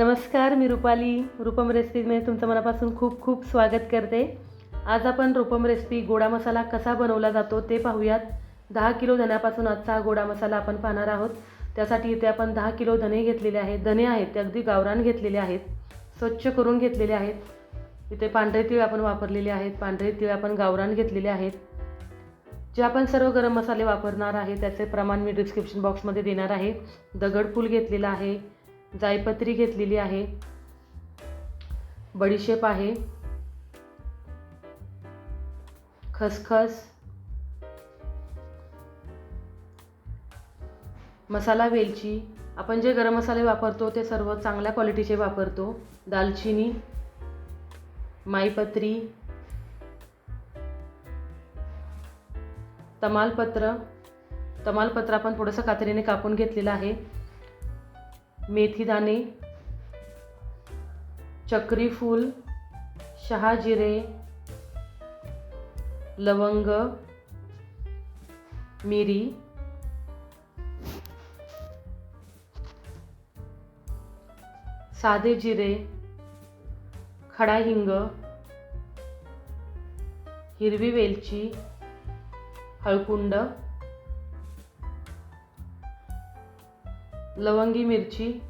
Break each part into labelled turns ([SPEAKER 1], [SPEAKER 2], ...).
[SPEAKER 1] नमस्कार मी रुपाली. रूपम रेसिपीमध्ये तुमचं मनापासून खूप खूप स्वागत करते. आज आपण रूपम रेसिपी गोडा मसाला कसा बनवला जातो ते पाहूयात. दहा किलो धण्यापासून आजचा हा गोडा मसाला आपण पाहणार आहोत. त्यासाठी इथे आपण दहा किलो धने घेतलेले आहेत. धने आहेत ते अगदी गावरान घेतलेले आहेत. स्वच्छ करून घेतलेले आहेत. इथे पांढरे तीळ आपण वापरलेले आहेत. पांढरे तीळ आपण गावरान घेतलेले आहेत. जे आपण सर्व गरम मसाले वापरणार आहे त्याचे प्रमाण मी डिस्क्रिप्शन बॉक्समध्ये देणार आहे. दगडफूल घेतलेलं आहे. जायपत्री घेतलेली आहे. बडीशेप आहे. खसखस. मसाला वेलची. आपण जे गरम मसाले वापरतो ते सर्व चांगल्या क्वालिटीचे वापरतो. दालचिनी. माईपत्री. तमालपत्र. तमालपत्र आपण थोडंसं कात्रीने कापून घेतलेलं आहे. मेथीदाणे चक्रीफूल शहाजिरे लवंग मिरी साधे जिरे खडा हिंग हिरवी वेलची हळकुंड लवंगी मिरची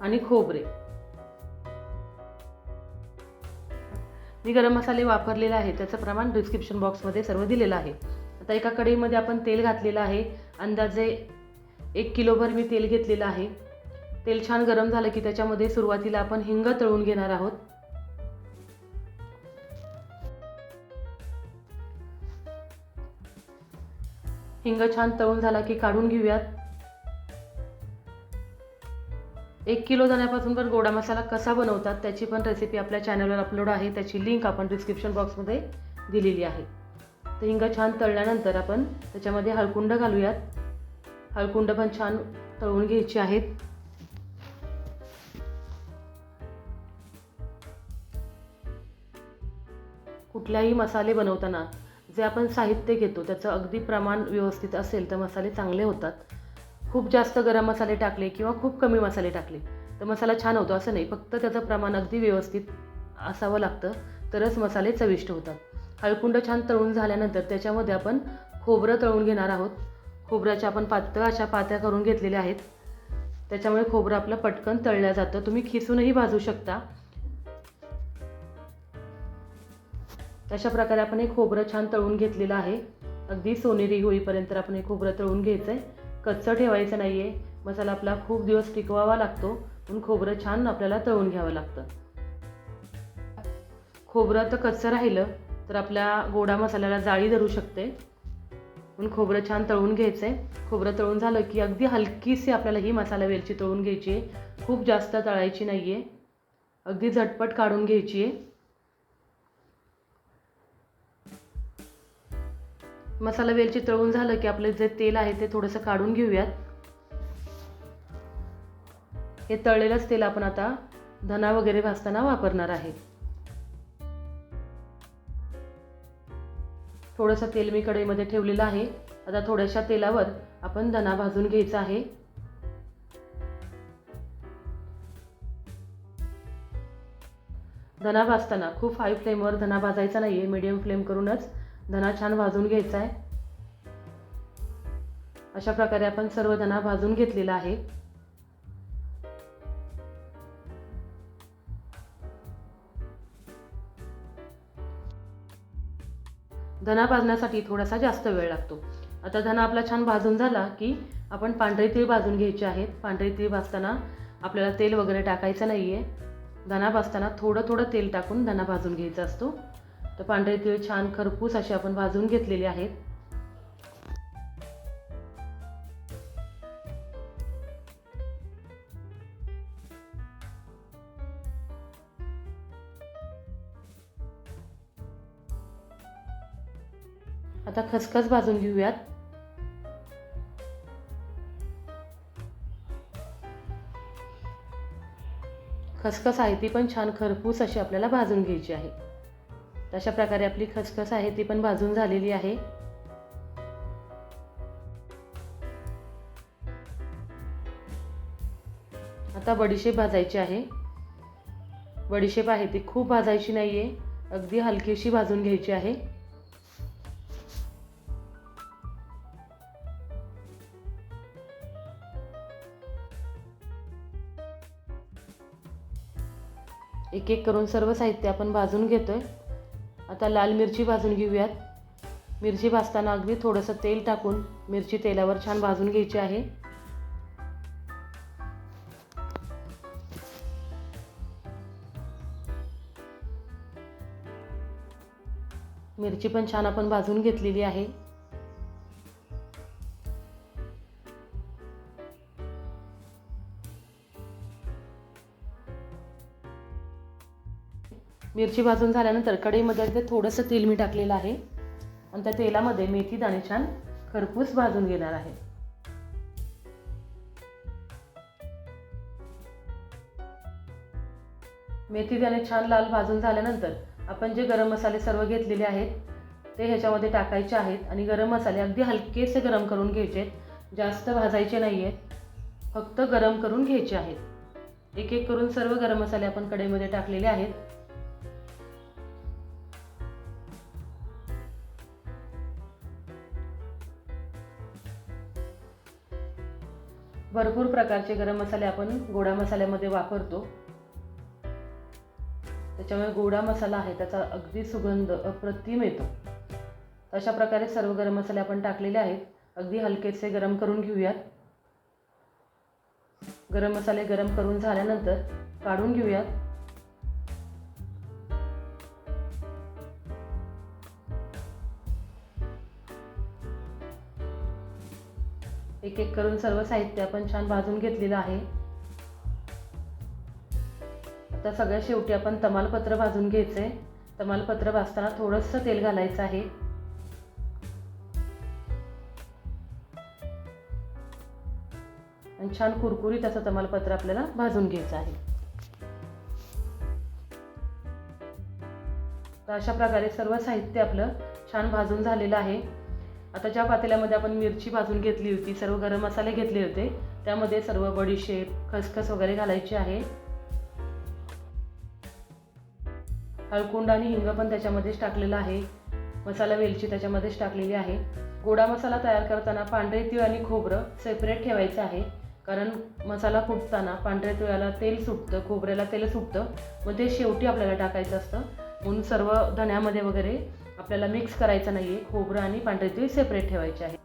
[SPEAKER 1] आणि खोबरे. मी गरम मसाले वापरलेले आहे त्याचं प्रमाण डिस्क्रिप्शन बॉक्समध्ये सर्व दिलेलं आहे. आता एका कढईमध्ये आपण तेल घातलेलं आहे. अंदाजे एक किलोभर मी तेल घेतलेलं आहे. तेल छान गरम झालं की त्याच्यामध्ये सुरुवातीला आपण हिंग तळून घेणार आहोत. हिंग छान तळून झाला की काढून घेऊयात. एक किलो दाण्यापासून पण गोडा मसाला कसा बनवतात त्याची पण रेसिपी आपल्या चॅनलवर अपलोड आहे. त्याची लिंक आपण डिस्क्रिप्शन बॉक्समध्ये दिलेली आहे. तर हिंग छान तळल्यानंतर आपण त्याच्यामध्ये हळकुंड घालूयात. हळकुंड पण छान तळून घ्यायची आहेत. कुठल्याही मसाले बनवताना जे आपण साहित्य घेतो त्याचं अगदी प्रमाण व्यवस्थित असेल तर मसाले चांगले होतात. खूप जास्त गरम मसाले टाकले किंवा खूप कमी मसाले टाकले. तर मसाला छान होतो असं नाही फक्त त्याचं प्रमाण अगदी व्यवस्थित असावं लागतं. तरच मसाले चविष्ट होतात. हळकुंड छान तळून झाल्यानंतर त्याच्यामध्ये आपण खोबरं तळून घेणार आहोत. खोबऱ्याच्या आपण पातळ अशा पात्या करून घेतलेल्या आहेत. त्याच्यामुळे खोबरं आपलं पटकन तळलं जातं. तुम्ही खिसूनही भाजू शकता. अशा प्रकारे आपण हे खोबरं छान तळून घेतलेलं आहे. अगदी सोनेरी होईपर्यंत आपण हे खोबरं तळून घ्यायचं आहे कच्चं ठेवायचं नाही आहे मसाला आपला खूप दिवस टिकवावा लागतो म्हणून खोबरं छान आपल्याला तळून घ्यावं लागतं. खोबरं तर कच्चं राहिलं तर आपल्या गोडा मसाल्याला जाळी धरू शकते. म्हणून खोबरं छान तळून घ्यायचं आहे खोबरं तळून झालं की अगदी हलकीशी आपल्याला ही मसाला वेलची तळून घ्यायची आहे खूप जास्त तळायची नाही आहे अगदी झटपट काढून घ्यायची आहे मसाला वेलची तळून झालं की आपलं जे तेल आहे ते थोडंसं काढून घेऊयात. हे तळलेलंच तेल आपण आता धना वगैरे भाजताना वापरणार आहे. थोडंसं तेल मी कढईमध्ये ठेवलेलं आहे. आता थोड्याशा तेलावर आपण धना भाजून घ्यायचा आहे. धना भाजताना खूप हाय फ्लेमवर धना भाजायचा नाही आहे मीडियम फ्लेम करूनच. धना छान भाजून घ्यायचा आहे अशा प्रकारे आपण सर्व धना भाजून घेतलेला आहे. धना भाजण्यासाठी थोडासा जास्त वेळ लागतो. आता धना आपला छान भाजून झाला की आपण पांढरे तीळ भाजून घ्यायचे आहेत. पांढरे तीळ भाजताना आपल्याला तेल वगैरे टाकायचं नाही आहे धना भाजताना थोडं थोडं तेल टाकून धना भाजून घ्यायचा असतो. तर पांढरे तिळ छान खरपूस असे आपण भाजून घेतलेले आहेत. आता खसखस भाजून घेऊयात. खसखस आहे ती पण छान खरपूस अशी आपल्याला भाजून घ्यायची आहे. अशा प्रकारे आपली खसखस आहे ती पण भाजून झालेली आहे. आता बडीशेप भाजायची आहे. बडीशेप आहे ती खूप भाजायची नाही आहे अगदी हलकीशी भाजून घ्यायची आहे. एक एक करून सर्व साहित्य आपण भाजून घेतोय. आता लाल मिरची भाजून घेऊयात. मिरची भाजताना अगदी थोडंसं तेल टाकून मिरची तेलावर छान भाजून घ्यायची आहे. मिरची पण छान आपण भाजून घेतलेली आहे. मिरची भाजून झाल्यानंतर कढईमध्ये ते थोडंसं तेल मी टाकलेलं आहे. आणि त्या तेलामध्ये मेथी दाणे छान खरपूस भाजून घेणार आहे. मेथी दाणे छान लाल भाजून झाल्यानंतर आपण जे गरम मसाले सर्व घेतलेले आहेत ते ह्याच्यामध्ये टाकायचे आहेत. आणि गरम मसाले अगदी हलकेसे गरम करून घ्यायचे आहेत. जास्त भाजायचे नाही आहेत फक्त गरम करून घ्यायचे आहेत. एक एक करून सर्व गरम मसाले आपण कढईमध्ये टाकलेले आहेत. भरपूर प्रकारचे गरम मसाले आपण गोडा मसाल्यामध्ये वापरतो. त्याच्यामुळे गोडा मसाला आहे त्याचा अगदी सुगंध अप्रतिम येतो. अशा प्रकारे सर्व गरम मसाले आपण टाकलेले आहेत. अगदी हलकेसे गरम करून घेऊयात. गरम मसाले गरम करून झाल्यानंतर काढून घेऊयात. एक एक करून सर्व साहित्य आपण छान भाजून घेतलेलं आहे. आता सगळ्या शेवटी आपण तमालपत्र भाजून घ्यायचं आहे तमालपत्र भाजताना थोडंसं तेल घालायचं आहे. आणि छान कुरकुरीत असं तमालपत्र आपल्याला भाजून घ्यायचं आहे. तर अशा प्रकारे सर्व साहित्य आपलं छान भाजून झालेलं आहे. आता ज्या पातेल्यामध्ये आपण मिरची भाजून घेतली होती सर्व गरम मसाले घेतले होते त्यामध्ये सर्व बडीशेप खसखस वगैरे घालायची आहे. हळकुंड आणि हिंग पण त्याच्यामध्येच टाकलेलं आहे. मसाला वेलची त्याच्यामध्येच टाकलेली आहे. गोडा मसाला तयार करताना पांढरे तीळ आणि खोबरं सेपरेट ठेवायचं आहे. कारण मसाला फुटताना पांढऱ्या तिळाला तेल सुटतं खोबऱ्याला तेल सुटतं मग ते शेवटी आपल्याला टाकायचं असतं. म्हणून सर्व धण्यामध्ये वगैरे आपल्याला मिक्स करायचं नाही आहे खोबरं आणि पांढरी तीळ सेपरेट ठेवायचे आहे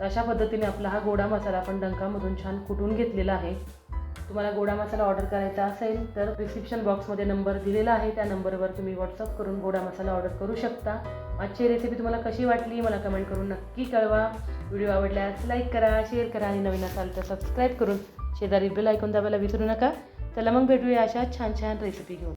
[SPEAKER 1] अशा पद्धतीने आपला हा गोडा मसाला आपण डंकामधून छान कुटून घेतलेला आहे. तुम्हाला गोडा मसाला ऑर्डर करायचा असेल तर डिस्क्रिप्शन बॉक्समध्ये नंबर दिलेला आहे. त्या नंबरवर तुम्ही व्हॉट्सअप करून गोडा मसाला ऑर्डर करू शकता. आजची रेसिपी तुम्हाला कशी वाटली मला कमेंट करून नक्की कळवा. व्हिडिओ आवडल्यास लाईक करा शेअर करा आणि नवीन असाल तर सबस्क्राईब करून शेजारी बेल ऐकून दाबायला विसरू नका. चला मग भेटूया अशा छान छान रेसिपी घेऊन.